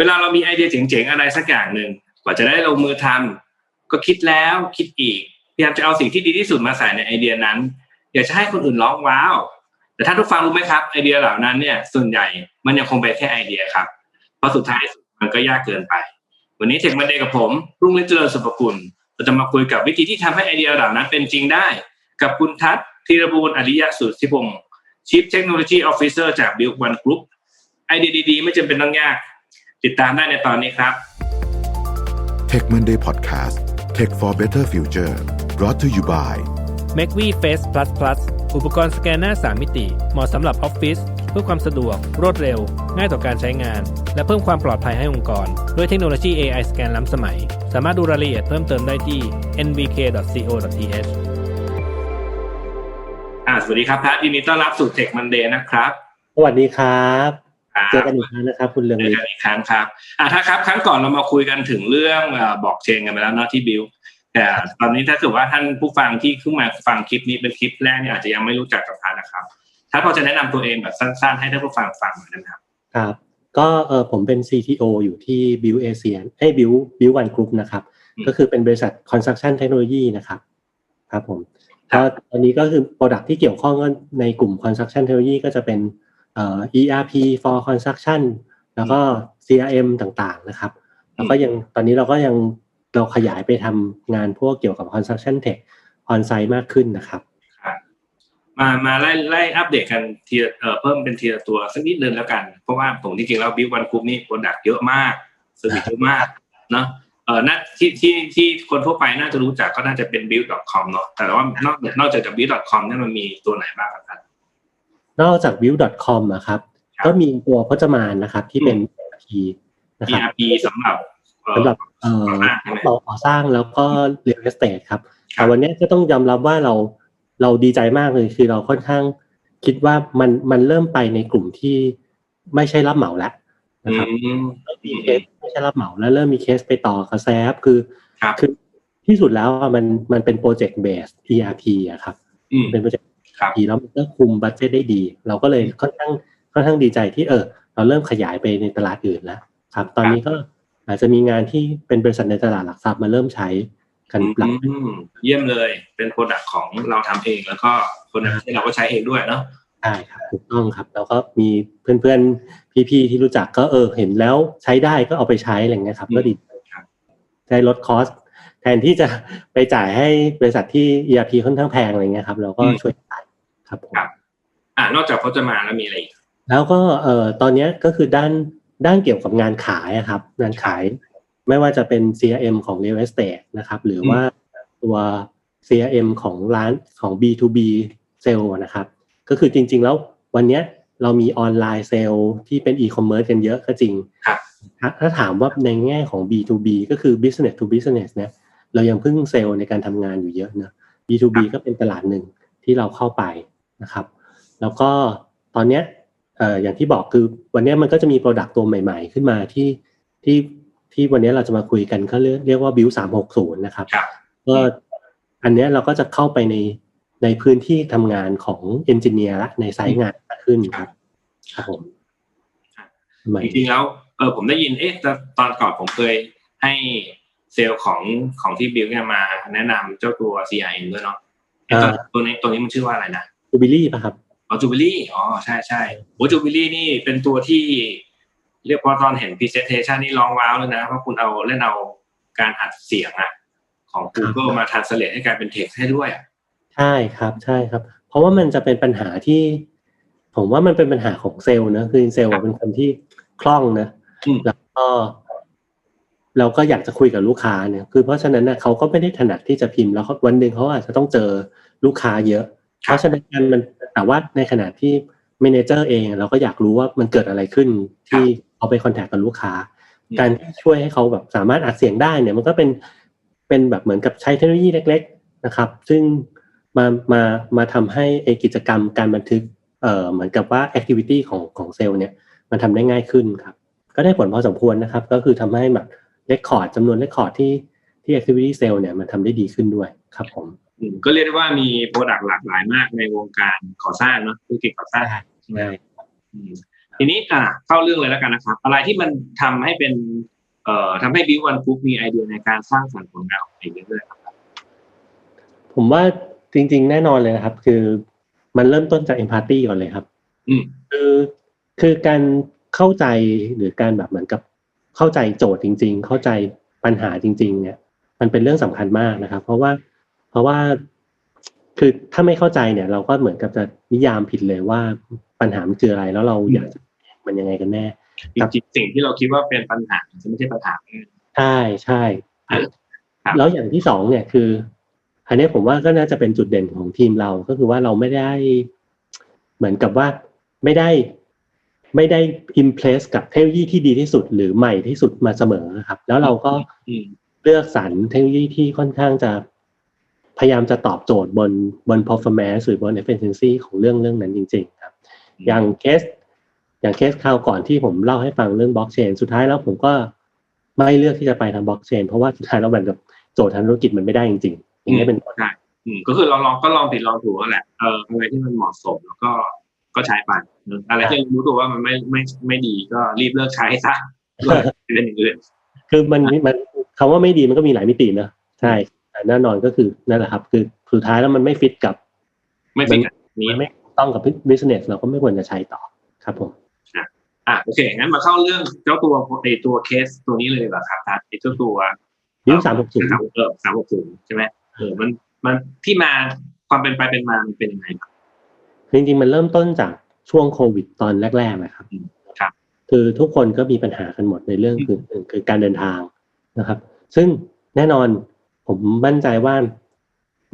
เวลาเรามีไอเดียเจ๋งๆอะไรสักอย่างหนึ่งกว่าจะได้ลงมือทำก็คิดแล้วคิดอีกพยายามจะเอาสิ่งที่ดีที่สุดมาใส่ในไอเดียนั้น อยากจะให้คนอื่นร้องว้าว แต่ถ้าทุกฟังรู้ไหมครับไอเดียเหล่านั้นเนี่ย ส่วนใหญ่มันยังคงเป็นแค่ไอเดียครับ เพราะสุดท้ายมันก็ยากเกินไป วันนี้เทคมันเดย์กับผมรุ่งฤทธิ์เจริญสุภกุลเราจะมาคุยกับวิธีที่ทำให้ไอเดียเหล่านั้นเป็นจริงได้ กับคุณทัศน์ธีรบูรณ์อริยสุทธิพงศ์ Chief Technology Officer จาก Build One Group ไอเดียดีๆ ไม่จำเป็นต้องยาก ติดตามได้ในตอนนี้ครับ Tech Monday Podcast Tech for Better Future brought to you by m a c v Face Plus Plus อุปกรณ์สแกนหน้า 3 มิติ เหมาะสำหรับออฟฟิศเพื่อความสะดวก รวดเร็ว ง่ายต่อการใช้งาน และเพิ่มความปลอดภัยให้องค์กร ด้วยเทคโนโลยี AI สแกนล้ำสมัย สามารถดูรายละเอียดเพิ่มเติมได้ที่ nvk.co.th อ่าสวัสดีครับพัทยินดีต้อนรับสู่ Tech Monday นะครับ สวัสดีครับครับ เจอกันอีกครั้งนะครับ คุณเรืองเจอฤทกันธิ์อีกครั้งครับอ่าถ้าครับ ครั้งก่อนเรามาคุยกันถึงเรื่องบอกเชนกันไปแล้วเนาะที่บิวแต่ตอนนี้ถ้าเกิดว่าท่านผู้ฟังที่เพิ่งมาฟังคลิปนี้เป็นคลิปแรกเนี่ยอาจจะยังไม่รู้จักกับพัทนะครับ ถ้าพอจะแนะนำตัวเองแบบสั้นๆ ให้ท่านผู้ฟังฟังหน่อยนะครับ ครับ ก็เออผมเป็น CTO อยู่ที่ Build Asia เอ้ย Build Build One Group นะครับอืมก็คือเป็นบริษัท Construction Technology นะครับ ครับผมครัก็บตอนนี้ก็คือ Product ที่เกี่ยวข้องก็ในกลุ่ม Construction Technology ก็จะเป็น เอ่อ ERP for Construction แล้วก็ CRM ต่างๆนะครับ แล้วก็ยังตอนนี้เราก็ยังเราขยายไปทำงานพวกเกี่ยวกับ Construction Tech on-site มากขึ้นนะครับมามาไล่ไล่อัปเดตกันทีละเอ่อเพิ่มเป็นทีละตัวสักนิดนึงแล้วกัน เพราะว่าผมจริงๆแล้วบิววันกรุ๊ปนี่โปรดักต์เยอะมากเซอร์วิสเยอะมากเนาะเออน่าที่ที่ที่คนทั่วไปน่าจะรู้จักก็น่าจะเป็น build.com เนาะแต่ว่านอกนอกจากจาก build.com เนี่ยมันมีตัวไหนบ้างครับท่า นนอกจาก build.com อะครับครับ ก็มีตัวพจมานนะครับ ที่เป็น ERP นะครับ ERP สำหรับเอ่อสำหรับเอ่อก่อสร้างใช่ไหมต่อก่อสร้างแล้วก็ real estate ครับครับแต่วันนี้ก็ต้องยอมรับว่าเราเราดีใจมากเลยคือเราค่อนข้างคิดว่ามันมันเริ่มไปในกลุ่มที่ไม่ใช่รับเหมาแล้วอืนะครับมเริ่มมีเคสไม่ใช่รับเหมาแล้วเริ่มมีเคสไปต่อกับแซฟคือครับคือที่สุดแล้วอะมันมันเป็นโปรเจกต์เบส ERP อะครับอืมเป็นโปรเจกต์ครับ ดีแล้วมันก็คุมบัตเจตได้ดี เราก็เลยค่อนข้างค่อนข้างดีใจที่เออ เราเริ่มขยายไปในตลาดอื่นแล้วครับ ตอนนี้ก็อาจจะมีงานที่เป็นบริษัทในตลาดหลักทรัพย์มาเริ่มใช้กันหลังอืมเยี่ยมเลยเป็นโปรดักต์ของเราทำเองแล้วก็คนในประเทศเราก็ใช้เองด้วยเนาะใช่ครับถูกต้องครับ แล้วก็มีเพื่อนๆ พี่ๆ ที่รู้จักก็เออเห็นแล้วใช้ได้ก็เอาไปใช้อะไรเงี้ยครับก็ดีครับได้ลดคอสแทนที่จะไปจ่ายให้บริษัทที่ ERP ค่อนข้างแพงอะไรเงี้ยครับ เราก็ช่วยจ่าย ครับผมครับอ่านอกจากพจมานแล้วมีอะไรอีกแล้วก็เอ่อตอนเนี้ยก็คือด้านด้านเกี่ยวกับงานขายอะครับงานขายไม่ว่าจะเป็น CRM ของ Real Estate นะครับหรืออืมว่าตัว CRM ของร้านของ B2B เซลล์นะครับ ก็คือจริง ๆ แล้ววันเนี้ยเรามีออนไลน์เซลล์ที่เป็น e-commerce กันเยอะก็จริงครับถ้าถ้าถามว่าในแง่ของ B2B ก็คือ business to business เนี่ยเรายังพึ่งเซลล์ในการทำงานอยู่เยอะนะ B2B ก็เป็นตลาดหนึ่งที่เราเข้าไป นะครับ แล้วก็ตอนเนี้ยเอ่ออย่างที่บอกคือวันเนี้ยมันก็จะมีโปรดักต์ตัวใหม่ ๆ ขึ้นมาที่ที่ที่วันเนี้ยเราจะมาคุยกันเขาเรียกเรียกว่า Build 360นะครับครับก็อันเนี้ยเราก็จะเข้าไปในในพื้นที่ทำงานของเอนจิเนียร์ละในไซต์งานมากขึ้นครับครับผมใหม่จริงๆแล้วเออผมได้ยินเอ๊ะตอนตอนก่อนผมเคยให้เซลล์ของของที่บิลเนี่ยมาแนะนำเจ้าตัว CRM ด้วยเนาะเอ๊ะตัวตัวนี้ตัวนี้มันชื่อว่าอะไรนะ จูบิลี่ป่ะครับอ๋อจูบิลี่อ๋อใช่ใช่โอ้จูบิลี่นี่เป็นตัวที่เรียกว่าตอนเห็น presentation นี่ร้องว้าวเลยนะเพราะคุณเอาเล่นเอาการอัดเสียงอะของ Google มา translate ให้กลายเป็น text ให้ด้วยอะใช่ครับใช่ครับ เพราะว่ามันจะเป็นปัญหาที่ ผมว่ามันเป็นปัญหาของเซลล์นะคือเซลล์เป็นคนที่คล่องนะอืมแล้วก็เราก็อยากจะคุยกับลูกค้าเนี่ย คือเพราะฉะนั้นนะเขาก็ไม่ได้ถนัดที่จะพิมพ์แล้วเขาวันหนึ่งเขาอาจจะต้องเจอลูกค้าเยอะ เพราะฉะนั้นมันแต่ว่าในขณะที่เมเนเจอร์เองเราก็อยากรู้ว่ามันเกิดอะไรขึ้นที่เขาไปคอนแทคกับลูกค้าอืมการที่ช่วยให้เขาแบบสามารถอัดเสียงได้เนี่ยมันก็เป็นเป็นแบบเหมือนกับใช้เทคโนโลยีเล็ก ๆนะครับ ซึ่งมามามาทำให้ไอกิจกรรมการบันทึกเอ่อเหมือนกับว่าแอคทิวิตี้ของของเซลล์เนี่ยมันทำได้ง่ายขึ้นครับ ก็ได้ผลพอสมควรนะครับ ก็คือทำให้แบบเรคคอร์ดจำนวนเรคคอร์ดที่ที่ activity cell เนี่ยมันทำได้ดีขึ้นด้วยครับผมอืม ก็เรียกได้ว่ามีโปรดักต์หลากหลายมากในวงการก่อสร้างเนาะธุรกิจก่อสร้างใช่อืมทีนี้อะเข้าเรื่องเลยแล้วกันนะครับ อะไรที่มันทำให้เป็น เอ่อทำให้บิววันฟุกมีไอเดียในการสร้างสรรค์ผลงานออกมาเรื่อยๆครับผมว่าจริง ๆ แน่นอนเลยนะครับ คือมันเริ่มต้นจากเอมพัตตีก่อนเลยครับอืมคือคือการเข้าใจหรือการแบบเหมือนกับเข้าใจโจทย์จริง ๆ เข้าใจปัญหาจริง ๆ เนี่ย มันเป็นเรื่องสำคัญมากนะครับ เพราะว่า เพราะว่าคือถ้าไม่เข้าใจเนี่ย เราก็เหมือนกับจะนิยามผิดเลยว่าปัญหามันคืออะไรแล้วเราอยากจะแก้มันยังไงกันแน่จริงๆสิ่งที่เราคิดว่าเป็นปัญหาจะไม่ใช่ปัญหาใช่ใช่ครับแล้วอย่างที่สองเนี่ยคืออันนี้ผมว่าก็น่าจะเป็นจุดเด่นของทีมเราก็คือว่าเราไม่ได้ เหมือนกับว่าไม่ได้ไม่ได้อิมเพรสกับเทคโนโลยีที่ดีที่สุดหรือใหม่ที่สุดมาเสมอครับ แล้วเราก็อืมเลือกสรรเทคโนโลยีที่ค่อนข้างจะ พยายามจะตอบโจทย์บนบน performance หรือบน efficiency ของเรื่องเรื่องนั้นจริง ๆ ครับ อย่างเคส อย่างเคสคราวก่อนที่ผมเล่าให้ฟังเรื่องบล็อกเชนสุดท้ายแล้วผมก็ไม่เลือกที่จะไปทางบล็อกเชนเพราะว่าสุดท้ายแล้วมันกับโจทย์ทางธุรกิจมันไม่ได้จริงๆอย่างนี้ยเป็นต้นใช่อืมก็คือเราลองก็ลองผิดลองถูกนั่นแหละเอออะไรที่มันเหมาะสมแล้วก็ก็ใช้ไปเอออะไรที่รู้ตัวว่ามันไม่ไม่ไม่ดีก็รีบเลิกใช้ซะเลิกเป็นอย่างอื่นคือมันมันคำว่าไม่ดีมันก็มีหลายมิตินะใช่ แต่แน่นอนก็คือนั่นแหละครับ คือสุดท้ายแล้วมันไม่ฟิตกับ ไม่เป็นแบบนี้มันไม่ต้องกับ business เราก็ไม่ควรจะใช้ต่อครับผมอะโอเคงั้นมาเข้าเรื่องเจ้าตัวไอตัวเคสตัวนี้เลยดีกว่าครับทัดไอเจ้าตัวยิ้มสามหกศูนย์เออสามหกศูนย์ใช่ไหมเออมันมันที่มาความเป็นไปเป็นมามันเป็นยังไงครับจริงๆมันเริ่มต้นจากช่วงโควิดตอนแรกๆนะครับอืมครับ คือทุกคนก็มีปัญหากันหมดในเรื่องคือคือคือการเดินทางนะครับ ซึ่งแน่นอน ผมมั่นใจว่า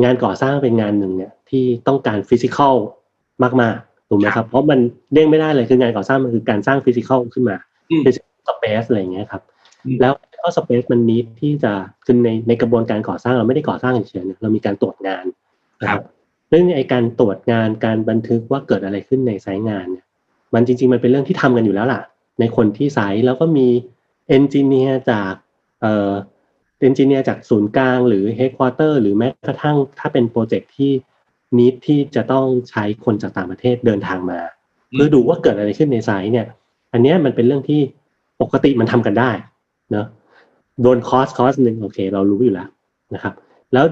งานก่อสร้างเป็นงานหนึ่งเนี่ย ที่ต้องการฟิสิกอลมากๆถูกไหมครับ เพราะมันเด้งไม่ได้เลยคืองานก่อสร้างมันคือการสร้างฟิสิกอลขึ้นมาอืมฟิสิกอลสเปซอะไรอย่างเงี้ยครับอืมแล้วก็สเปซมันนิดที่จะคือในในกระบวนการก่อสร้างเราไม่ได้ก่อสร้างเฉยๆเนี่ยเรามีการตรวจงานนะครับซึ่งไอการตรวจงานการบันทึกว่าเกิดอะไรขึ้นในไซต์งานเนี่ยมันจริง ๆ มันเป็นเรื่องที่ทำกันอยู่แล้วล่ะ ในคนที่ไซต์แล้วก็มีเอนจิเนียร์จากเอ่อ เอนจิเนียร์จากศูนย์กลางหรือเฮดควอเตอร์หรือแม้กระทั่งถ้าเป็นโปรเจกต์ที่นิดที่จะต้องใช้คนจากต่างประเทศเดินทางมาเพื่อดูว่าเกิดอะไรขึ้นในไซต์เนี่ย อันเนี้ยมันเป็นเรื่องที่ปกติมันทำกันได้เนอะโดนคอสคอสหนึ่งโอเค เรารู้อยู่แล้วนะครับ แล้ว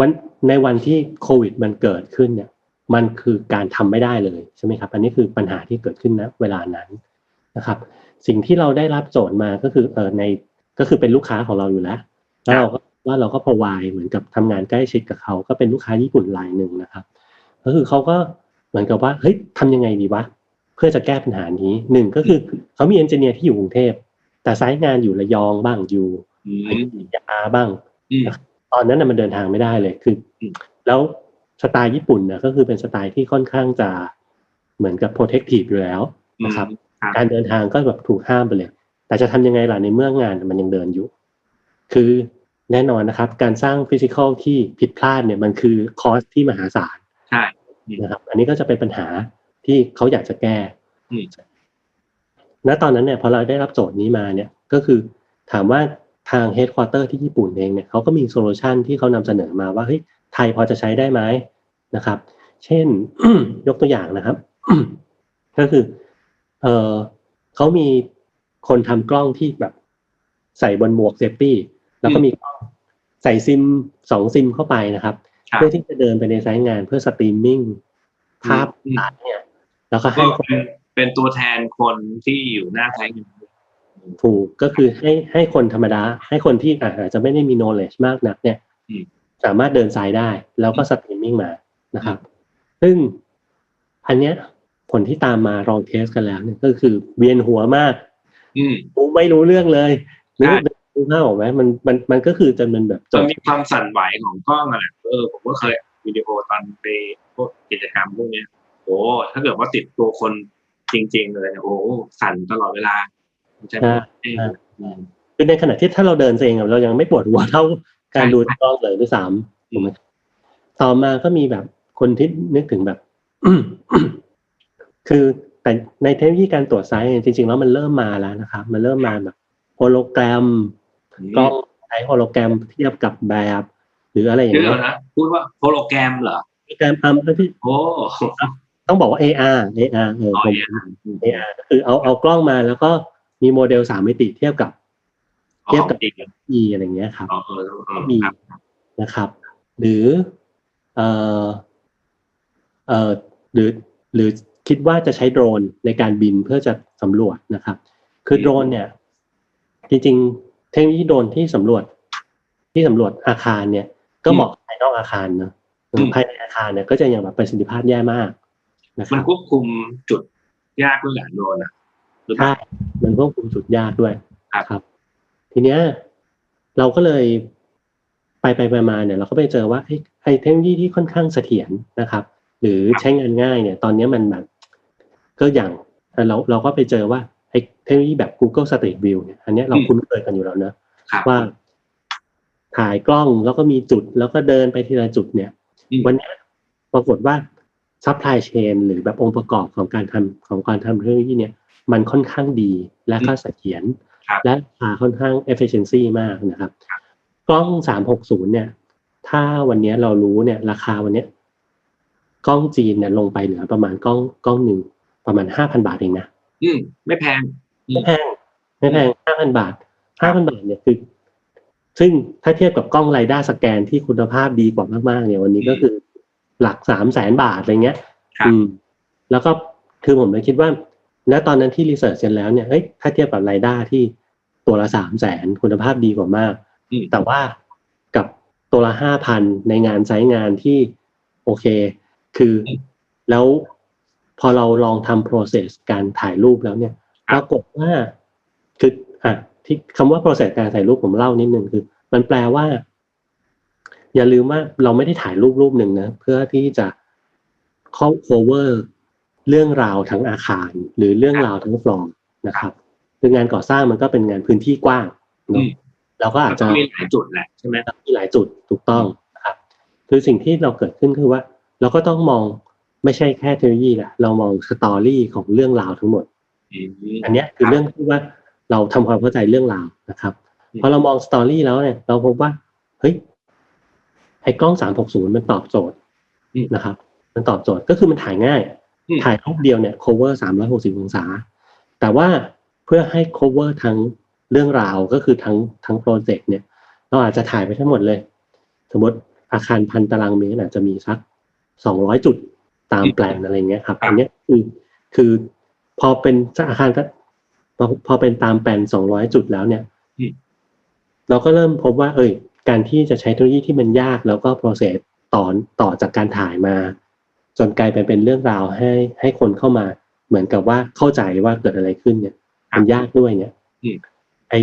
วันในวันที่โควิดมันเกิดขึ้นเนี่ย มันคือการทำไม่ได้เลยใช่ไหมครับ อันนี้คือปัญหาที่เกิดขึ้นนะเวลานั้นนะครับ สิ่งที่เราได้รับโจทย์มาก็คือเออใน ก็คือเป็นลูกค้าของเราอยู่แล้วแล้วเราก็ว่าเราก็พอวายเหมือนกับทำงานใกล้ชิดกับเขา ก็เป็นลูกค้าญี่ปุ่นรายหนึ่งนะครับ ก็คือเขาก็เหมือนกับว่าเฮ้ยทำยังไงดีวะเพื่อจะแก้ปัญหานี้หนึ่งก็คือเขามีเอนจิเนียร์ที่อยู่กรุงเทพแต่ไซต์งานอยู่ระยองบ้างอยู่อือมยุธยาบ้างอืมตอนนั้นน่ะมันเดินทางไม่ได้เลยคืออมแล้วสไตล์ญี่ปุ่นนะก็คือเป็นสไตล์ที่ค่อนข้างจะเหมือนกับ protective อยู่แล้วนะครับครับการเดินทางก็แบบถูกห้ามไปเลย แต่จะทำยังไงล่ะในเมื่องานมันยังเดินอยู่ คือแน่นอนนะครับ การสร้างฟิสิกอลที่ผิดพลาดเนี่ยมันคือคอสที่มหาศาลใช่นะครับ อันนี้ก็จะเป็นปัญหาที่เขาอยากจะแก้อืมณตอนนั้นเนี่ยพอเราได้รับโจทย์นี้มาเนี่ยก็คือถามว่าทางเฮดควอเตอร์ที่ญี่ปุ่นเองเนี่ยเขาก็มีโซลูชันที่เขานำเสนอมาว่าเฮ้ยไทยพอจะใช้ได้ไหมนะครับ เช่นยกตัวอย่างนะครับ ก็คือ เออเขามี คนทำกล้องที่แบบใส่บนหมวกเซฟตี้แล้วก็มีกล้องใส่ซิมสองซิมเข้าไปนะครับครับเพื่อที่จะเดินไปในไซต์งานเพื่อสตรีมมิ่งภาพอืมตัดเนี่ย แล้วก็ก็ให้คนเป็นเป็นตัวแทนคนที่อยู่หน้าไทยเงินถูกก็คือให้ให้คนธรรมดา ให้คนที่อาจจะไม่ได้มี knowledge มากนัก เนี่ยอืมสามารถเดินสายได้ แล้วก็สตรีมมิ่งมานะครับ ซึ่งอันเนี้ยผลที่ตามมาลองเทสกันแล้วเนี่ยก็คือเวียนหัวมากอืม กูไม่รู้เรื่องเลยนึกใช่นึกภาพออกไหมมันมันมันก็คือจะเป็นแบบจมันบมีความสั่นไหวของกล้องอะแหละเออผมก็เคยวิดีโอตอนไปพวกกิจกรรมพวกเนี้ยโอ้ถ้าเกิดว่าติดตัวคนจริง ๆ เลยเนี่ยโอ้สั่นตลอดเวลามันจะไม่ได้อืมคือในขณะที่ถ้าเราเดินเองอะเรายังไม่ปวดหัวเท่าการดูกล้องเลยด้วยซ้ำถูกไหมต่อมาก็มีแบบคนที่นึกถึงแบบ คือ แต่ในเทคโนโลยีการตรวจไซส์เนี่ยจริง ๆ แล้วมันเริ่มมาแล้วนะครับ มันเริ่มมาแบบโฮโลแกรมกล้องใช้โฮโลแกรมเทียบกับแบบ หรืออะไรอย่างเดี๋ยวเงี้ยนะพูดว่าโฮโลแกรมเหรอโฮโลแกรมอัมที่โอ้ต้องบอกว่า AR AR เอออ๋อผม AR อืม AR ก็คือเอาเอากล้องมาแล้วก็มีโมเดลสามมิติเทียบกับ เทียบกับอีก E อะไรเงี้ยครับอ๋อเออเออมีครับนะครับ หรือเอ่อเอ่อหรือหรือ คิดว่าจะใช้โดรนในการบินเพื่อจะสำรวจนะครับ คือโดรนเนี่ย จริงๆ เทคโนโลยีโดรนที่สำรวจ ที่สำรวจอาคารเนี่ย ก็เหมาะกับภายนอกอาคารเนอะภายในอาคารเนี่ยก็จะยังแบบประสิทธิภาพแย่มากนะคมัรันบควบคุมจุดยากด้วยแหละโดรนอะหรือเปใช่ล่ามันควบคุมจุดยากด้วยครับครับ ทีเนี้ย เราก็เลยไปไปไปมาเนี่ย เราก็ไปเจอว่าไอ้ไอ้เทคโนโลยีที่ค่อนข้างเสถียรนะครับ หรือใช้งานง่ายเนี่ย ตอนเนี้ยมันแบบ ก็อย่างเราเราก็ไปเจอว่าไอ้เทคโนโลยีแบบ Google Street View เนี่ยอันเนี้ยเราคุ้นเคยกันอยู่แล้วเนอะครับว่าถ่ายกล้องแล้วก็มีจุดแล้วก็เดินไปทีละจุดเนี่ยอืมวันเนี้ยปรากฏว่าซัพพลายเชนหรือแบบองค์ประกอบของการทำของการทำเทคโนโลยีเนี่ย มันค่อนข้างดีและก็เสถียรครับและราคาค่อนข้าง efficiency มากนะครับ กล้อง360เนี่ย ถ้าวันเนี้ยเรารู้เนี่ย ราคาวันเนี้ยกล้องจีนเนี่ยลงไปเหลือประมาณกล้องกล้องหนึ่ง ประมาณ5,000บาทเองนะอืมไม่แพงไม่แพงไม่แพงห้าพันบาทห้าพันบาทเนี่ยคือ ซึ่งถ้าเทียบกับกล้องไรด้าสแกนที่คุณภาพดีกว่ามากๆเนี่ยวันนี้ก็คือหลักสามแสนบาทอะไรเงี้ยครับอืมแล้วก็คือผมเลยคิดว่า ณตอนนั้นที่รีเสิร์ชเสร็จแล้วเนี่ยเฮ้ยถ้าเทียบกับไรด้าที่ตัวละสามแสนคุณภาพดีกว่ามากอืมแต่ว่ากับตัวละห้าพันในงานใช้งานที่โอเค คือแล้ว พอเราลองทำ process การถ่ายรูปแล้วเนี่ยปรากฏว่าคืออะที่คำว่า process การถ่ายรูปผมเล่านิดนึงคือ มันแปลว่า อย่าลืมว่าเราไม่ได้ถ่ายรูปรูปหนึ่งนะเพื่อที่จะเข้า cover เรื่องราวทั้งอาคาร หรือเรื่องราวทั้งฟลอร์นะครับ คืองานก่อสร้างมันก็เป็นงานพื้นที่กว้างเนอือะมเราก็อาจจะมีหลายจุดแหละใช่ไหมมีหลายจุดถูกต้องนะครับ คือสิ่งที่เราเกิดขึ้นคือว่า เราก็ต้องมอง ไม่ใช่แค่เทคโนโลยีแหละเรามองสตอรี่ของเรื่องราวทั้งหมดอืมอันเนี้ยคือเรื่องที่ว่าเราทำความเข้าใจเรื่องราวนะครับอืมพอเรามองสตอรี่แล้วเนี่ย เราพบว่าเฮ้ยไอ้กล้อง360มันตอบโจทย์นะครับ มันตอบโจทย์ก็คือมันถ่ายง่ายอืมถ่ายรูปเดียวเนี่ย cover 360องศา แต่ว่าเพื่อให้ cover ทั้งเรื่องราวก็คือทั้งทั้งโปรเจกต์เนี่ย เราอาจจะถ่ายไปทั้งหมดเลย สมมติอาคารพันตารางเมตรอาจจะมีสัก200จุด ตามแปลนอะไรเงี้ยครับ อันเนี้ยคือคือพอเป็นอาคารก็พอพอเป็นตามแปลน200จุดแล้วเนี่ยอืมเราก็เริ่มพบว่า เอ้ย การที่จะใช้เทคโนโลยีที่มันยาก แล้วก็ process ต่อต่อจากการถ่ายมา จนกลายไปเป็นเรื่องราวให้ให้คนเข้ามา เหมือนกับว่าเข้าใจว่าเกิดอะไรขึ้นเนี่ย มันยากด้วยเนี่ยอืมไอ้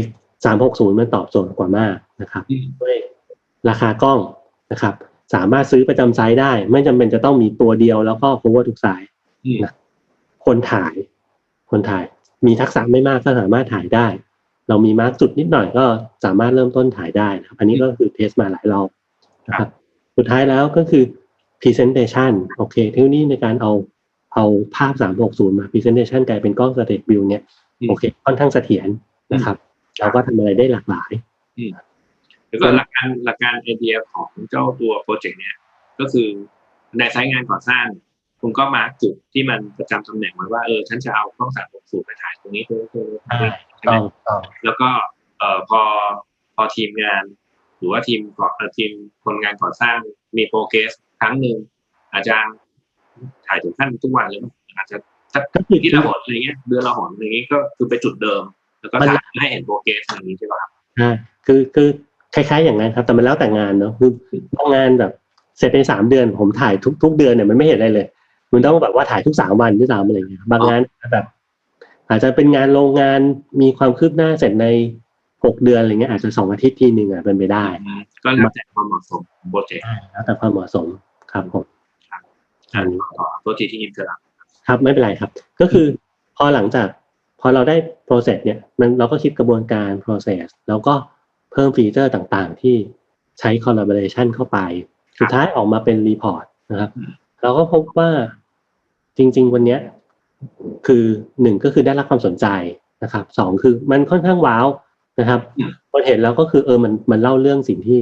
สามหกศูนย์มันตอบโจทย์กว่ามากนะครับอืมด้วยราคากล้องนะครับ สามารถซื้อประจำไซส์ได้ ไม่จำเป็นจะต้องมีตัวเดียวแล้วก็ cover ทุกไซส์อืมนะคนถ่าย คนถ่าย มีทักษะไม่มากก็สามารถถ่ายได้ เรามีมาร์กจุดนิดหน่อยก็สามารถเริ่มต้นถ่ายได้นะครับอันนี้ก็คือเทสมาหลายรอบนะครับสุดท้ายแล้วก็คือ presentation โอเค เทคโนโลยีในการเอาเอาภาพ 360 มา presentation กลายเป็นกล้อง state view เนี่ยอืมโอเค ค่อนข้างเสถียรนะครับ เราก็ทำอะไรได้หลากหลาย แล้วก็หลักการหลักการไอเดียของเจ้าตัวโปรเจกต์เนี่ยก็คือในไซต์งานก่อสร้างคุณก็มาร์กจุดที่มันประจำตำแหน่งไว้ว่าเออฉันจะเอากล้องสามหกศูนย์ไปถ่ายตรงนี้ตรงนี้ตรงนี้ตรงนี้ใช่ไหมต้องต้องแล้วก็เอ่อพอพอทีมงาน หรือว่าทีมก่อเอ่อทีมคนงานก่อสร้างมีโปรเกรสครั้งหนึ่งอาจจะถ่ายถึงขั้นทุกวันเลยมั้ยอาจจะสักก็คือที่ละหนอะไรเงี้ยเดือนละหนอะไรเงี้ยก็คือไปจุดเดิม แล้วก็ถ่ายให้เห็นโปรเกรสอย่างนี้ใช่ป่ะครับใช่คือคือ คล้าย ๆ อย่างนั้นครับ แต่มันแล้วแต่งานเนาะคือบางงานแบบเสร็จในสามเดือนผมถ่ายทุกทุกเดือนเนี่ยมันไม่เห็นอะไรเลย มันต้องแบบว่าถ่ายทุกสามวันด้วยซ้ำอะไรอย่างเงี้ยบางงานแบบ อาจจะเป็นงานโรงงานมีความคืบหน้าเสร็จในหกเดือนอะไรเงี้ยอาจจะสองอาทิตย์ทีหนึ่งอะเป็นไปได้ ก็แล้วแต่ความเหมาะสมของโปรเจกต์แล้วแต่ความเหมาะสมครับผมอันนี้ต่อตัวทีที่อินเตอร์ครับไม่เป็นไรครับ ก็คือพอหลังจาก พอเราได้ process เนี่ย มันเราก็คิดกระบวนการ process แล้วก็ เพิ่มฟีเจอร์ต่างๆ ที่ใช้ collaboration เข้าไป สุดท้ายออกมาเป็น report นะครับ เราก็พบว่าจริง ๆ วันเนี้ยคือหนึ่งก็คือได้รับความสนใจนะครับสองคือมันค่อนข้างว้าวนะครับอืมคนเห็นแล้วก็คือเออมันมันเล่าเรื่องสิ่งที่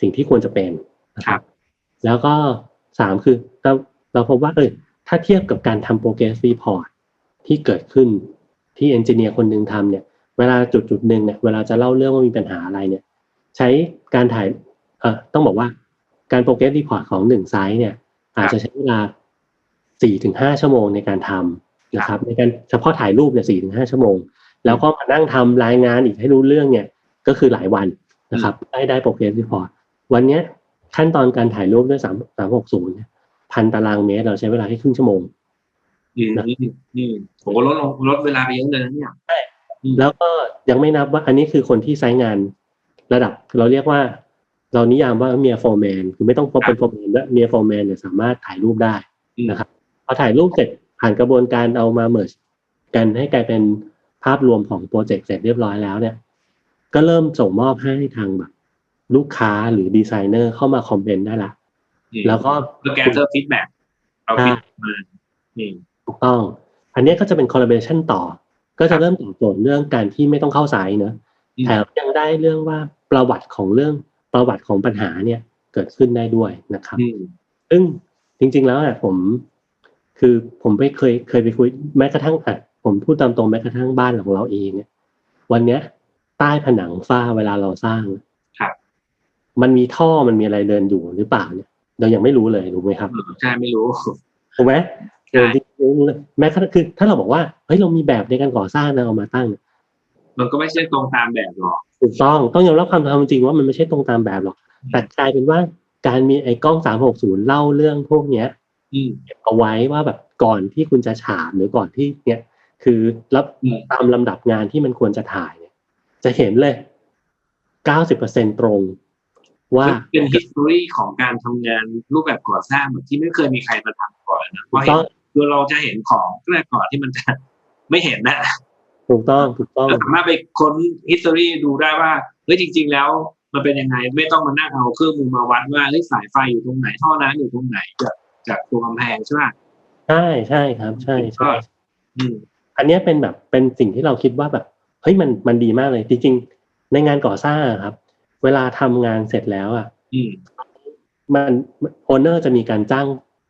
สิ่งที่ควรจะเป็นนะคครัรับบแล้วก็สามคือเราเราพบว่าเออถ้าเทียบกับการทำ progress report ที่เกิดขึ้นที่เอนจิเนียร์คนหนึ่งทำเนี่ย เวลาจุดจุดหนึ่งเนี่ยเวลาจะเล่าเรื่องว่ามีปัญหาอะไรเนี่ย ใช้การถ่ายเอ่อต้องบอกว่าการ progress report ของหนึ่งไซต์เนี่ย อาจจะใช้เวลาสี่ถึงห้าชั่วโมงในการทำนะครับ ในการเฉพาะถ่ายรูปเนี่ยสี่ถึงห้าชั่วโมง แล้วก็มานั่งทำรายงานอีกให้รู้เรื่องเนี่ย ก็คือหลายวันนะครับ ได้ได้ progress report วันเนี้ยขั้นตอนการถ่ายรูปด้วยสามสามหกศูนย์พันตารางเมตรเราใช้เวลาแค่ครึ่งชั่วโมงอืมอืมอืมผมก็ลดลงลดเวลาไปเยอะเลยนะเนี่ยใช่อืม แล้วก็ยังไม่นับว่าอันนี้คือคนที่ไซต์งานระดับเราเรียกว่า เรานิยามว่าเมียโฟร์แมนคือไม่ต้องพบเป็นโฟร์แมนแล้วเมียโฟร์แมนเนี่ยสามารถถ่ายรูปได้อืมนะครับพอถ่ายรูปเสร็จผ่านกระบวนการเอามาเมิร์จกันให้กลายเป็นภาพรวมของโปรเจกต์เสร็จเรียบร้อยแล้วเนี่ย ก็เริ่มส่งมอบให้ทางแบบลูกค้าหรือดีไซเนอร์เข้ามาคอมเมนต์ได้ละอืมแล้วก็เพื่อแกเจอฟีดแบ็กเอาฟีดมาอืมถูกต้อง อันนี้ก็จะเป็น collaboration ต่อ ก็จะเริ่มตอบโจทย์เรื่องการที่ไม่ต้องเข้าสายเนอะอืมแถมยังได้เรื่องว่าประวัติของเรื่องประวัติของปัญหาเนี่ยเกิดขึ้นได้ด้วยนะครับอืมซึ่งจริง ๆ แล้วอะผม คือผมไปเคยเคยไปคุยแม้กระทั่งอะผมพูดตามตรงแม้กระทั่งบ้านของเราเองเนี่ย วันเนี้ย ใต้ผนังฝ้าเวลาเราสร้างครับมันมีท่อมันมีอะไรเดินอยู่หรือเปล่าเนี่ย เรายังไม่รู้เลยถูกไหมครับเออใช่ไม่รู้ถูกไหม ใช่เออจริงๆแม้กระทั่งคือถ้าเราบอกว่าเฮ้ยเรามีแบบในการก่อสร้างนะเอามาตั้ง มันก็ไม่ใช่ตรงตามแบบหรอกถูกต้องต้องยอมรับความจริงว่ามันไม่ใช่ตรงตามแบบหรอกแต่กลายเป็นว่าการมีไอ้กล้อง360เล่าเรื่องพวกเนี้ยอืมเก็บเอาไว้ว่าแบบก่อนที่คุณจะฉาบหรือก่อนที่เนี่ยคือรับอืมตามลำดับงานที่มันควรจะถ่ายเนี่ย จะเห็นเลย90%ตรง ว่าเป็น history ของการทำงานรูปแบบก่อสร้างแบบที่ไม่เคยมีใครมาทำก่อนนะเพราะเห็ต้นอง คือเราจะเห็นของแรกก่อนที่มันจะไม่เห็นนะถูกต้องถูกต้องเราสามารถไปค้น history ดูได้ว่าเฮ้ยจริง ๆ แล้วมันเป็นยังไง ไม่ต้องมานั่งเอาเครื่องมือมาวัดว่าเฮ้ยสายไฟอยู่ตรงไหนท่อน้ำอยู่ตรงไหนจากจากตัวกำแพงใช่ไหมใช่ใช่ครับ ใช่ใช่อืมอันเนี้ยเป็นแบบเป็นสิ่งที่เราคิดว่าแบบเฮ้ยมันมันดีมากเลย จริง ๆ ในงานก่อสร้างอะครับ เวลาทำงานเสร็จแล้วอะอืมมันโอเนอร์จะมีการจ้าง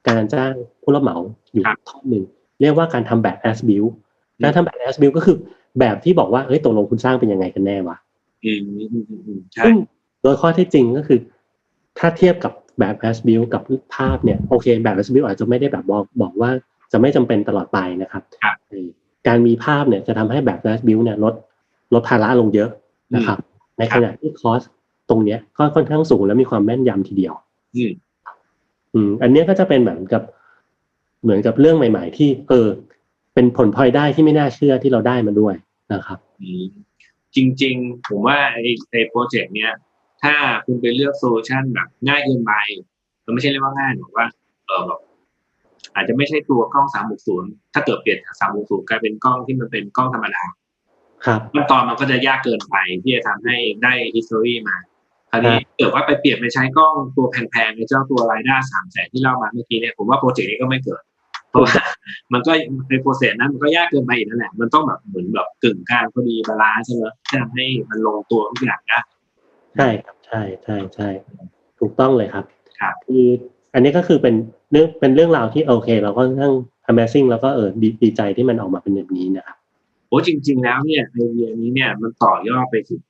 การจ้างผู้รับเหมาอยู่ครับท่อนหนึ่งเรียกว่าการทำแบบ as build มการทำแบบ as build ก็คือแบบที่บอกว่าเฮ้ยตกลงคุณสร้างเป็นยังไงกันแน่วะอืมอืมอืมอืมใช่ซึ่งโดยข้อเท็จจริงก็คือ ถ้าเทียบกับแบบ as build กับภาพเนี่ยโอเค แบบ as build อาจจะไม่ได้แบบบอกบอกว่าจะไม่จำเป็นตลอดไปนะครับครับเออการมีภาพเนี่ยจะทำให้แบบ as build เนี่ยลดลดภาระลงเยอะนะครับ ในขณะที่คอสตรงเนี้ยก็ค่อนข้างสูงและมีความแม่นยำทีเดียว อืมอืมอันเนี้ยก็จะเป็นเหมือนกับ เหมือนกับเรื่องใหม่ ๆ ที่เออ เป็นผลพลอยได้ที่ไม่น่าเชื่อที่เราได้มาด้วยนะครับอืมจริง ๆ ผมว่าไอ้ไอ้โปรเจกต์เนี้ยถ้าคุณไปเลือกโซลูชันแบบง่ายเกินไปมันไม่ใช่เรียกว่าง่ายหรอกว่าเออแบบอาจจะไม่ใช่ตัวกล้อง360ถ้าเกิดเปลี่ยนจาก360กลายเป็นกล้องที่มันเป็นกล้องธรรมดาครับขั้นตอนมันก็จะยากเกินไปที่จะทำให้ได้ history มา คราวนี้ครับเกิดว่าไปเปลี่ยนไปใช้กล้องตัวแพงๆในเจ้าตัวไรด้าสามแสนที่เล่ามาเมื่อกี้เนี่ยผมว่าโปรเจกต์นี้ก็ไม่เกิด เพราะว่ามันก็ในโปรเซสนั้นมันก็ยากเกินไปอีกนั่นแหละมันต้องแบบเหมือนแบบกึ่งกลางพอดีบาลานซ์ใช่ไหมที่ทำให้มันลงตัวทุกอย่างได้ใช่ครับใช่ใช่ใช่ถูกต้องเลยครับครับคืออันนี้ก็คือเป็นเรื่องเป็นเรื่องราวที่โอเค เราก็ค่อนข้าง Amazing แล้วก็เออดีดีใจที่มันออกมาเป็นแบบนี้นะครับโอ้จริง ๆ แล้วเนี่ยไอเดียนี้เนี่ยมันต่อยอดไปถึง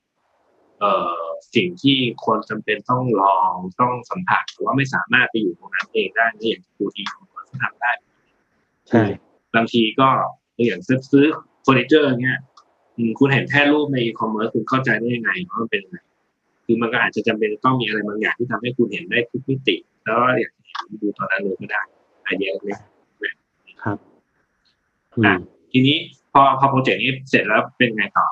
เอ่อ สิ่งที่คนจำเป็นต้องลองต้องสัมผัสแต่ว่าไม่สามารถไปอยู่ตรงนั้นเองได้เนี่ยอย่างดูดีของคนทำได้ใช่บางทีก็อย่างซื้อซื้อเฟอร์นิเจอร์เนี่ยอืมคุณเห็นแค่รูปในอีคอมเมิร์ซคุณเข้าใจได้ยังไงว่ามันเป็นยังไงคือมันก็อาจจะจำเป็นต้องมีอะไรบางอย่างที่ทำให้คุณเห็นได้ทุกมิติ แล้วก็อยากจะเห็นดูตอนนั้นเลยก็ได้ไอเดียเล็กครับอือะมๆทีนี้พอพอโปรเจกต์นี้เสร็จแล้วเป็นไงต่อ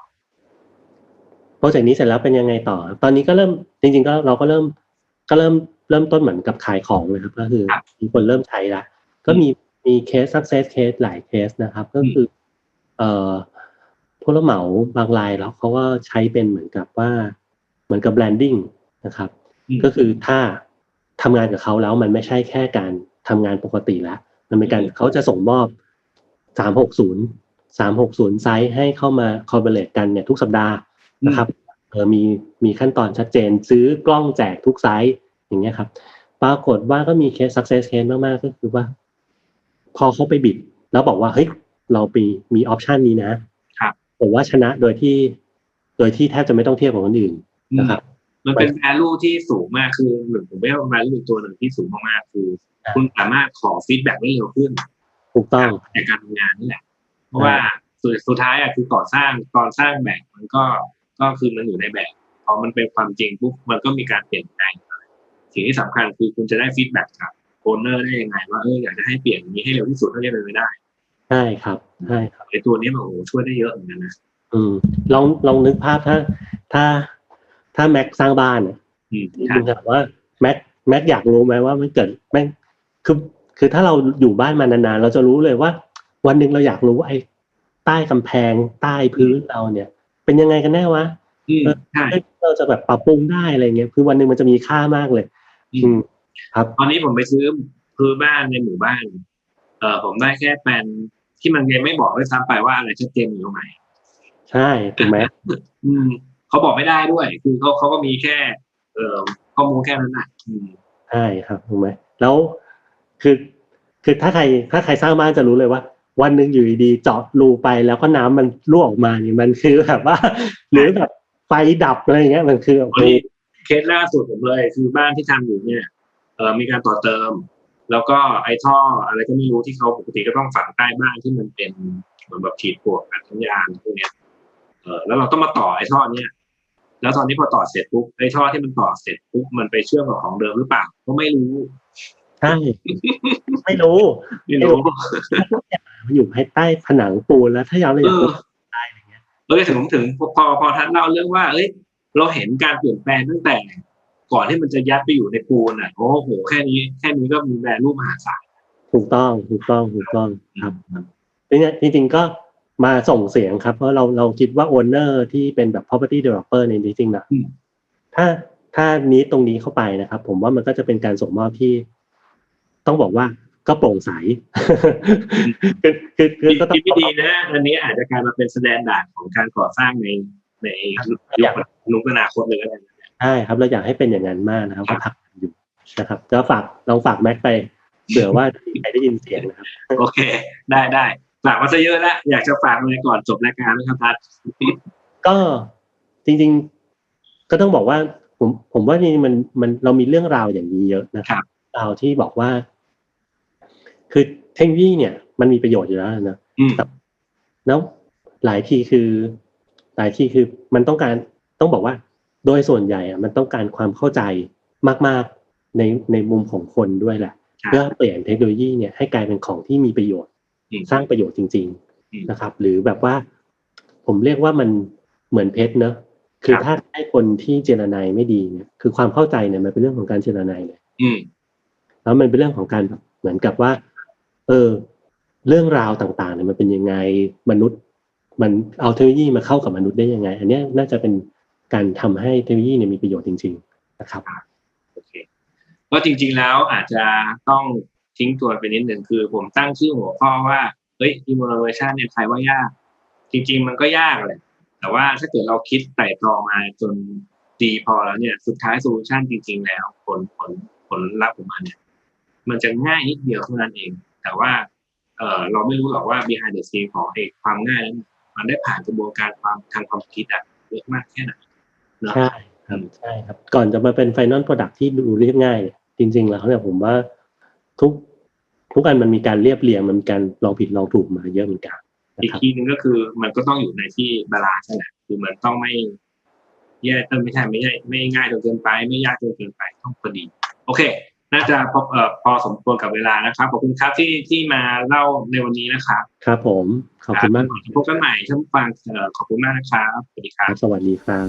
โปรเจกต์นี้เสร็จแล้วเป็นยังไงต่อ ตอนนี้ก็เริ่มจริง ๆ ก็เราก็เริ่มก็เริ่มเริ่มต้นเหมือนกับขายของเลยครับ ก็คือครับมีคนเริ่มใช้ละก็มีมีเคส success case หลายเคสนะครับ ก็คือ เอ่อผู้รับเหมาบางรายแล้วเขาก็ใช้เป็นเหมือนกับว่า เหมือนกับ branding นะครับอืมก็คือถ้าทำงานกับเขาแล้วมันไม่ใช่แค่การทำงานปกติแล้วมันเป็นการอืมเขาจะส่งมอบ360 360ไซส์ให้เข้ามาคอ l เ b เลตกันเนี่ยทุกสัปดาห์ นะครับเออมีมีขั้นตอนชัดเจนซื้อกล้องแจกทุกไซส์อย่างเงี้ยครับ ปรากฏว่าก็มีเคส success case มากๆก็คือว่าพพอเขาไปบิด แล้วบอกว่าเฮ้ยเรามีมีออปชันนี้นะครับผมว่าชนะโดยที่ โดยที่แทบจะไม่ต้องเทียบกับคนอื่นนะครับมันเป็น value ที่สูงมากคือหนึ่งผมไม่ว่า value ตัวหนึ่งที่สูงมากๆคือ คุณสามารถขอ feedback ได้เร็วขึ้นถูกต้องในการทำงานนี่แหละเพราะว่าสุดสุดท้ายอะคือก่อสร้างก่อสร้างแบบมันก็ ก็คือมันอยู่ในแบบพอมันเป็นความจริงปุ๊บมันก็มีการเปลี่ยนแปลงสิ่งที่สำคัญคือคุณจะได้ฟีดแบ็กจากโอนเนอร์ได้ยังไง ว่าเอออยากจะให้เปลี่ยนอย่างนี้ให้เร็วที่สุดเท่าที่เป็นไปได้ ใช่ครับใช่ครับไอ้ตัวนี้มันโอ้โหช่วยได้เยอะเหมือนกันนะอืมลองลองนึกภาพถ้า ถ้าถ้าแม็กสร้างบ้านเนี่ยอืมที่คุณถามว่าแม็กแม็กอยากรู้ไหมว่ามันเกิดแม่งคือคือถ้าเราอยู่บ้านมานานๆเราจะรู้เลยว่า วันหนึ่งเราอยากรู้ว่าไอ้ใต้กำแพงใต้พื้นเราเนี่ย เป็นยังไงกันแน่วะอืมใช่เอ้ยเราจะแบบปรับปรุงได้อะไรเงี้ยคือวันหนึ่งมันจะมีค่ามากเลยอืมอืมครับ ตอนนี้ผมไปซื้อพื้นบ้านในหมู่บ้าน เออผมได้แค่แปลนที่มันยังไม่บอกด้วยซ้ำไปว่าอะไรชัดเจนอยู่ตรงไหนใช่ถูกไหมอืมเขาบอกไม่ได้ด้วย คือเขาเขาก็มีแค่ เอ่อข้อมูลแค่นั้นน่ะอืมใช่ครับถูกไหมแล้วคือคือถ้าใครถ้าใครสร้างบ้านจะรู้เลยว่า วันหนึ่งอยู่ดีๆเจาะรูไปแล้วก็น้ำมันรั่วออกมานี่มันคือแบบว่า หรือแบบไฟดับอะไรอย่างเงี้ยมันคือโอ้โหวันนี้เคสล่าสุดผมเลย คือบ้านที่ทำอยู่เนี่ยเออมีการต่อเติม แล้วก็ไอ้ท่ออะไรก็ไม่รู้ที่เขาปกติก็ต้องฝังใต้บ้านที่มันเป็นเหมือนแบบฉีดปลวกอัดสัญญาณพวกเนี้ยเออแล้วเราต้องมาต่อไอ้ท่อเนี้ยแล้วตอนนี้พอต่อเสร็จปุ๊บไอ้ท่อที่มันต่อเสร็จปุ๊บมันไปเชื่อมกับของเดิมหรือเปล่าก็ไม่รู้ ใช่ไม่รู้ไม่รู้มันอยู่ภายใต้ผนังปูนแล้วถ้าเราอยากเอรู้อเออถึงผมถึงพอพอพอท่านเล่าเรื่องว่า เอ้ย เราเห็นการเปลี่ยนแปลงตั้งแต่ ก่อนที่มันจะยัดไปอยู่ในปูนอะโอ้โหแค่นี้แค่นี้ก็มีแวลูมหาศาลถูกต้องถูกต้องถูกต้องครับครับเนี่ยจริงๆก็มาส่งเสียงครับ เพราะเราเราคิดว่าโอนเนอร์ที่เป็นแบบ property developer ในยจริงๆนะอืมถ้าถ้านี้ตรงนี้เข้าไปนะครับ ผมว่ามันก็จะเป็นการส่งมอบที่ ต้องบอกว่าก็โปร่งใสคือคือคือก็ต้องคิดไม่ดีนะอันนี้อาจจะกลายมาเป็นแสดงดาร์ของการก่อสร้างในในยุคนุคอนาคตเลยก็ได้นะใช่ครับเราอยากให้เป็นอย่างนั้นมากนะครับครัก็บพักกันอยู่นะครับจะฝากลองฝากแม็กไปเผื่อว่าใครได้ยินเสียงนะครับ โอเค ได้ได้ฝากมาซะเยอะแล้วอยากจะฝากอะไรก่อนจบรายการไหมครับทัศน์ก็จริง ๆ ก็ต้องบอกว่าผมผมว่านี่มันมันเรามีเรื่องราวอย่างนี้เยอะนะครับ ราวที่บอกว่า คือเทคโนโลยีเนี่ย มันมีประโยชน์อยู่แล้วนะอืมแล้วหลายทีคือ หลายทีคือมันต้องการต้องบอกว่า โดยส่วนใหญ่อะมันต้องการความเข้าใจมาก ๆในในมุมของคนด้วยแหละใช่เพื่อเปลี่ยนเทคโนโลยีเนี่ยให้กลายเป็นของที่มีประโยชน์อืมสร้างประโยชน์จริงอืมๆนะครับ หรือแบบว่า ผมเรียกว่ามันเหมือนเพชรเนอะคือครับถ้าให้คนที่เจรนายไม่ดีเนี่ยคือความเข้าใจเนี่ยมันเป็นเรื่องของการเจรนายเลยอืม แล้วมันเป็นเรื่องของการแบบเหมือนกับว่า เออ เรื่องราวต่างๆเนี่ยมันเป็นยังไงมนุษย์ มันเอาเทคโนโลยีมาเข้ากับมนุษย์ได้ยังไง อันนี้น่าจะเป็นการทำให้เทคโนโลยีเนี่ยมีประโยชน์จริง ๆ นะครับโอเคก็จริง ๆแล้วอาจจะต้องทิ้งตัวไปนิดหนึ่งคือ ผมตั้งชื่อหัวข้อว่าเฮ้ย innovation เนี่ยใครว่ายาก จริง ๆ มันก็ยากแหละแต่ว่าถ้าเกิดเราคิดไต่ตรองมาจนดีพอแล้วเนี่ย สุดท้ายโซลูชันจริง ๆ แล้ว ผลผลผลลัพธ์ของมันเนี่ย มันจะง่ายนิดเดียวเท่านั้นเอง แต่ว่าเออเราไม่รู้หรอกว่า behind the scene ของไอ้ความง่ายนั้นมันได้ผ่านกระบวนการความทางความคิดอะเยอะมากแค่ไหนเนอะใช่ครับใช่ครับ ก่อนจะมาเป็น Final Product ที่ดูเรียบง่ายเนี่ยจริง ๆ แล้วเนี่ยผมว่าทุกทุกอันมันมีการเรียบเรียงมันมีการลองผิดลองถูกมาเยอะเหมือนกันนะอีกครับทีหนึงก็คือมันก็ต้องอยู่ในที่บาลานซ์นั่นแหละคือมันต้องไม่แย่เออไม่ใช่ไม่ใช่ไม่ง่ายจนเกินไป ไม่ยากจนเกินไปต้องพอดี โอเค น่าจะพอเอ่อพอสมควรกับเวลานะครับ ขอบคุณครับที่ที่มาเล่าในวันนี้นะครับ ครับผม ขอบคุณมากพบกันใหม่ท่านผู้ฟังเอ่อขอบคุณมากนะครับ สวัสดีคครัรับบสวัสดีครับ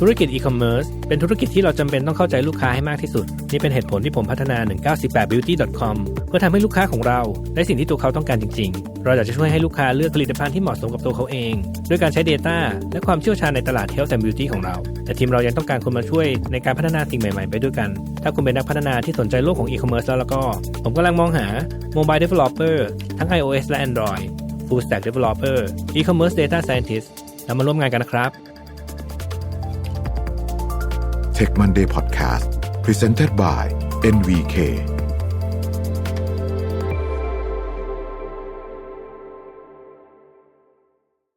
ธุรกิจอีคอมเมิร์ซเป็นธุรกิจที่เราจำเป็นต้องเข้าใจลูกค้าให้มากที่สุด นี่เป็นเหตุผลที่ผมพัฒนา 1918beauty.com เพื่อทำให้ลูกค้าของเราได้สิ่งที่ตัวเขาต้องการจริง ๆ เราอยากจะช่วยให้ลูกค้าเลือกผลิตภัณฑ์ที่เหมาะสมกับตัวเขาเอง ด้วยการใช้ Data และความเชี่ยวชาญในตลาด Health and Beauty ของเรา แต่ทีมเรายังต้องการคนมาช่วยในการพัฒนาสิ่งใหม่ๆ ไปด้วยกัน ถ้าคุณเป็นนักพัฒนาที่สนใจโลกของ e-commerce แล้วแล้วก็ ผมกำลังมองหา Mobile Developer ทั้ง iOS และ Android Full Stack Developer E-commerce Data Scientist แล้วมาร่วมงานกันนะครับ Tech Monday Podcast Presented by NVK